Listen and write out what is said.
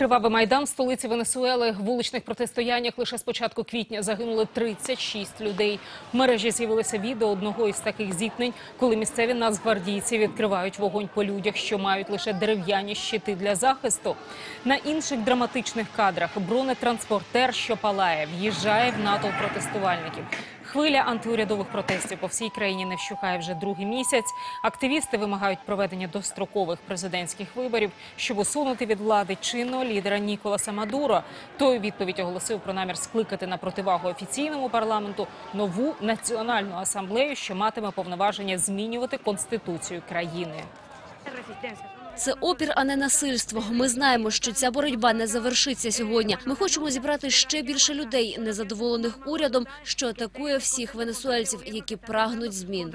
Кривавий майдан в столиці Венесуели. В вуличних протистояннях лише з початку квітня загинули 36 людей. В мережі з'явилося відео одного із таких зіткнень, коли місцеві нацгвардійці відкривають вогонь по людях, що мають лише дерев'яні щити для захисту. На інших драматичних кадрах бронетранспортер, що палає, в'їжджає в натовп протестувальників. Хвиля антиурядових протестів по всій країні не вщухає вже другий місяць. Активісти вимагають проведення дострокових президентських виборів, щоб усунути від влади чинного лідера Ніколаса Мадуро. Той відповідь оголосив про намір скликати на противагу офіційному парламенту нову національну асамблею, що матиме повноваження змінювати конституцію країни. Це опір, а не насильство. Ми знаємо, що ця боротьба не завершиться сьогодні. Ми хочемо зібрати ще більше людей, незадоволених урядом, що атакує всіх венесуельців, які прагнуть змін.